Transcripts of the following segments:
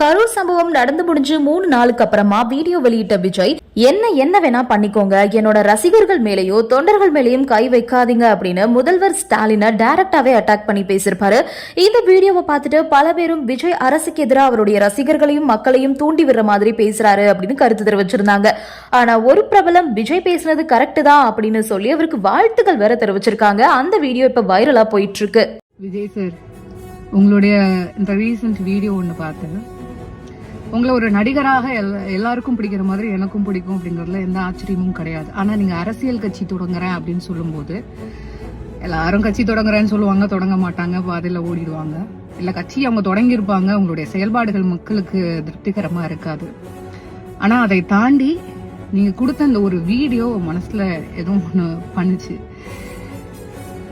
கரூர் சம்பவம் நடந்து முடிஞ்சு மூணு நாளுக்கு அப்புறமா வீடியோ வெளியிட்ட விஜய் என்ன என்ன வேணா பண்ணிக்கோங்க. என்னோட ரசிகர்கள் மேலேயோ தொண்டர்கள் மேலேயும் கை வைக்காதீங்க அப்படின்னு முதல்வர் ஸ்டாலினை டைரக்டாவே அட்டாக் பண்ணி பேசியிருப்பாரு. இந்த வீடியோவை பார்த்துட்டு பல பேரும் விஜய் அரசுக்கு எதிராக அவருடைய ரசிகர்களையும் மக்களையும் தூண்டி விடுற மாதிரி பேசுறாரு அப்படின்னு கருத்து தெரிவிச்சிருந்தாங்க. ஆனா ஒரு பிரபலம் விஜய் பேசுனது கரெக்ட் தான் அப்படின்னு சொல்லி அவருக்கு வாழ்த்துக்கள் வேற தெரிவிச்சிருக்காங்க. அந்த வீடியோ இப்ப வைரலா போயிட்டு இருக்கு. விஜய் சார் உங்களுடைய இந்த ரீசன்ட் வீடியோ ஒன்று பார்த்தேன். உங்களை ஒரு நடிகராக எல் எல்லாருக்கும் பிடிக்கிற மாதிரி எனக்கும் பிடிக்கும் அப்படிங்கிறதுல எந்த ஆச்சரியமும் கிடையாது. ஆனால் நீங்கள் அரசியல் கட்சி தொடங்குறேன் அப்படின்னு சொல்லும்போது எல்லாரும் கட்சி தொடங்குறேன்னு சொல்லுவாங்க தொடங்க மாட்டாங்க பாதையில் ஓடிடுவாங்க. இல்லை கட்சி அவங்க தொடங்கியிருப்பாங்க உங்களுடைய செயல்பாடுகள் மக்களுக்கு திருப்திகரமாக இருக்காது. ஆனால் அதை தாண்டி நீங்கள் கொடுத்த அந்த ஒரு வீடியோ மனசில் எதுவும் ஒன்று பண்ணுச்சு.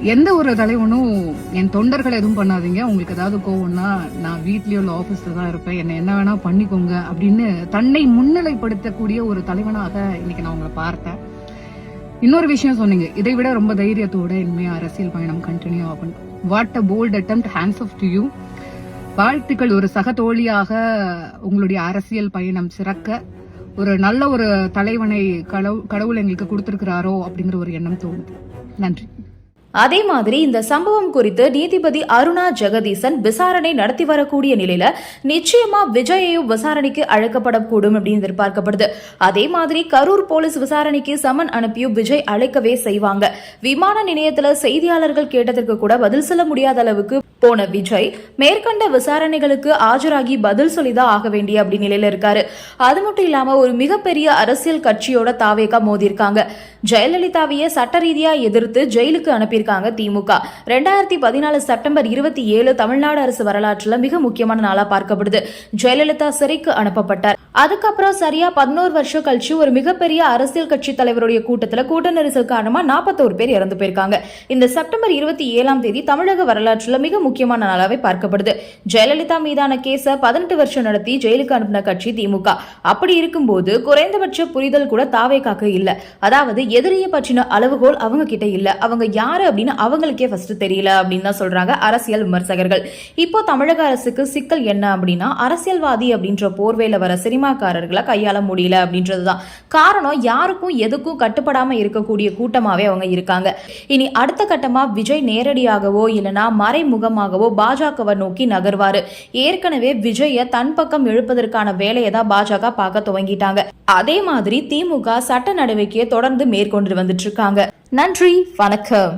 எந்த ஒரு தலைவனும் என் தொண்டர்கள் எதுவும் பண்ணாதீங்க. உங்களுக்கு ஏதாவது கோவம்னா நான் வீட்லயோ இல்லை ஆஃபீஸ்ல தான் இருப்பேன். என்ன என்ன வேணா பண்ணிக்கோங்க அப்படின்னு தன்னை முன்னிலைப்படுத்தக்கூடிய ஒரு தலைவனாக இன்னைக்கு நான் உங்களை பார்த்தேன். இன்னொரு விஷயம் சொன்னீங்க. இதை விட ரொம்ப தைரியத்தோட இனிமே அரசியல் பயணம் கண்டினியூ ஆகும் what a bold attempt hands off to you வாழ்த்துக்கள். ஒரு சக தோழியாக உங்களுடைய அரசியல் பயணம் சிறக்க ஒரு நல்ல ஒரு தலைவனை கடவுள் எங்களுக்கு கொடுத்திருக்கிறாரோ அப்படிங்கிற ஒரு எண்ணம் தோணுது. நன்றி. அதே மாதிரி இந்த சம்பவம் குறித்து நீதிபதி அருணா ஜெகதீசன் விசாரணை நடத்தி வரக்கூடிய நிலையில நிச்சயமா விஜயையும் விசாரணைக்கு அழைக்கப்படக்கூடும் அப்படின்னு எதிர்பார்க்கப்படுது. அதே மாதிரி கரூர் போலீஸ் விசாரணைக்கு சமன் அனுப்பியும் விஜய் அழைக்கவே செய்வாங்க. விமான நிலையத்துல செய்தியாளர்கள் கேட்டதற்கு கூட பதில் சொல்ல முடியாத அளவுக்கு போன விஜய் மேற்கண்ட விசாரணைகளுக்கு ஆஜராகி பதில் சொல்லிதான் ஆக வேண்டிய அப்படி நிலையில இருக்காரு. அது மட்டும் இல்லாம ஒரு மிகப்பெரிய அரசியல் கட்சியோட தாவேகா மோதி இருக்காங்க ஜெயலலிதாவையே சட்ட ரீதியா எதிர்த்து ஜெயிலுக்கு அனுப்பியிருக்காங்க திமுக. ரெண்டாயிரத்தி பதினாலு செப்டம்பர் இருபத்தி ஏழு தமிழ்நாடு அரசு வரலாற்றில் மிக முக்கியமான நாளாக பார்க்கப்படுது. ஜெயலலிதா சிறைக்கு அனுப்பப்பட்டார். அதுக்கப்புறம் சரியா பதினோரு வருஷம் கழிச்சு ஒரு மிகப்பெரிய அரசியல் கட்சி தலைவருடைய கூட்டத்துல கூட்ட நெரிசல் காரணமா நாற்பத்தோரு பேர் இறந்து போயிருக்காங்க. இந்த செப்டம்பர் இருபத்தி ஏழாம் தேதி தமிழக வரலாற்றுல மிக முக்கியமான நாளாவே பார்க்கப்படுது. ஜெயலலிதா மீதான கேஸ பதினெட்டு வருஷம் நடத்தி ஜெயிலுக்கு அனுப்பின கட்சி திமுக. அப்படி இருக்கும்போது குறைந்தபட்ச புரிதல் கூட தாவேக்காக்க இல்ல. அதாவது எதிரியை பற்றின அளவுகோல் அவங்க கிட்ட இல்ல. அவங்க யாரு அப்படின்னு அவங்களுக்கே ஃபர்ஸ்ட் தெரியல அப்படின்னு தான் சொல்றாங்க அரசியல் விமர்சகர்கள். இப்போ தமிழக அரசுக்கு சிக்கல் என்ன அப்படின்னா அரசியல்வாதி அப்படின்ற போர்வையில வர சினிமாக்காரர்களை கையாள முடியல அப்படின்றதுதான். காரணம் யாருக்கும் எதுக்கும் கட்டுப்படாமல் இருக்கக்கூடிய கூட்டமாகவே அவங்க இருக்காங்க. இனி அடுத்த கட்டமா விஜய் நேரடியாகவோ இல்லனா மறைமுகமாகவோ பாஜகவை நோக்கி நகர்வாரு. ஏற்கனவே விஜயை தன் பக்கம் இழுப்பதற்கான வேலையை தான் பாஜக பார்க்க துவங்கிட்டாங்க. அதே மாதிரி திமுக சட்ட நடவடிக்கையை தொடர்ந்து மேற்கொண்டு வந்துட்டு இருக்காங்க. நன்றி வணக்கம்.